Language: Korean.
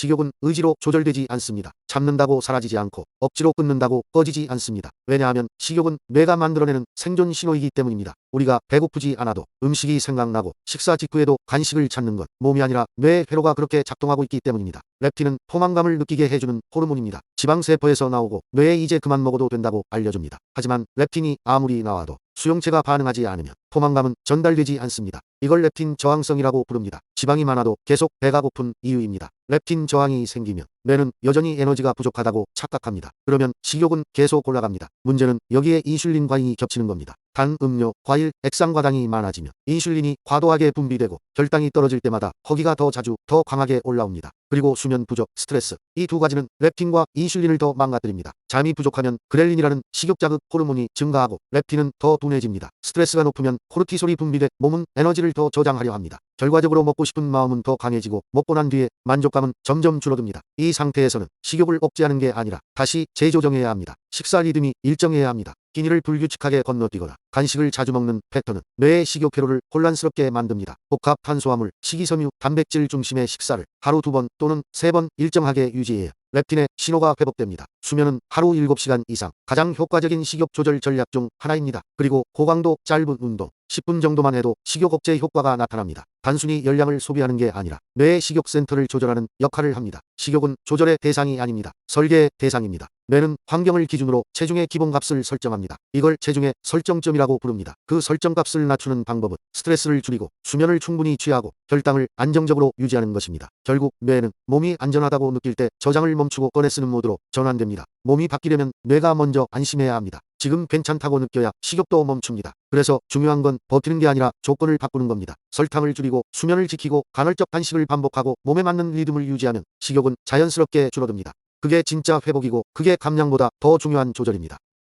식욕은 의지로 조절되지 않습니다. 참는다고 사라지지 않고 억지로 끊는다고 꺼지지 않습니다. 왜냐하면 식욕은 뇌가 만들어내는 생존 신호이기 때문입니다. 우리가 배고프지 않아도 음식이 생각나고 식사 직후에도 간식을 찾는 것 몸이 아니라 뇌 회로가 그렇게 작동하고 있기 때문입니다. 렙틴은 포만감을 느끼게 해주는 호르몬입니다. 지방세포에서 나오고 뇌에 이제 그만 먹어도 된다고 알려줍니다. 하지만 렙틴이 아무리 나와도 수용체가 반응하지 않으면 포만감은 전달되지 않습니다. 이걸 렙틴 저항성이라고 부릅니다. 지방이 많아도 계속 배가 고픈 이유입니다. 렙틴 저항이 생기면 뇌는 여전히 에너지가 부족하다고 착각합니다. 그러면 식욕은 계속 올라갑니다. 문제는 여기에 이슐린 과잉이 겹치는 겁니다. 단, 음료, 과일, 액상과당이 많아지면 인슐린이 과도하게 분비되고 혈당이 떨어질 때마다 허기가 더 자주, 더 강하게 올라옵니다. 그리고 수면 부족, 스트레스 이 두 가지는 렙틴과 이슐린을 더 망가뜨립니다. 잠이 부족하면 그렐린이라는 식욕 자극 호르몬이 증가하고 렙틴은 더 둔해집니다. 스트레스가 높으면 코르티솔이 분비돼 몸은 에너지를 더 저장하려 합니다. 결과적으로 먹고 싶은 마음은 더 강해지고 먹고 난 뒤에 만족감은 점점 줄어듭니다. 이 상태에서는 식욕을 억제하는 게 아니라 다시 재조정해야 합니다. 식사 리듬이 일정해야 합니다. 끼니를 불규칙하게 건너뛰거나 간식을 자주 먹는 패턴은 뇌의 식욕 회로를 혼란스럽게 만듭니다. 복합 탄수화물, 식이섬유, 단백질 중심의 식사를 하루 두 번 또는 세 번 일정하게 유지해야 렙틴의 신호가 회복됩니다. 수면은 하루 7시간 이상 가장 효과적인 식욕 조절 전략 중 하나입니다. 그리고 고강도 짧은 운동 10분 정도만 해도 식욕 억제 효과가 나타납니다. 단순히 열량을 소비하는 게 아니라 뇌의 식욕 센터를 조절하는 역할을 합니다. 식욕은 조절의 대상이 아닙니다. 설계의 대상입니다. 뇌는 환경을 기준으로 체중의 기본값을 설정합니다. 이걸 체중의 설정점이라고 부릅니다. 그 설정값을 낮추는 방법은 스트레스를 줄이고 수면을 충분히 취하고 혈당을 안정적으로 유지하는 것입니다. 결국 뇌는 몸이 안전하다고 느낄 때 저장을 멈추고 꺼내 쓰는 모드로 전환됩니다. 몸이 바뀌려면 뇌가 먼저 안심해야 합니다. 지금 괜찮다고 느껴야 식욕도 멈춥니다. 그래서 중요한 건 버티는 게 아니라 조건을 바꾸는 겁니다. 설탕을 줄이고 수면을 지키고 간헐적 단식을 반복하고 몸에 맞는 리듬을 유지하면 식욕은 자연스럽게 줄어듭니다. 그게 진짜 회복이고 그게 감량보다 더 중요한 조절입니다.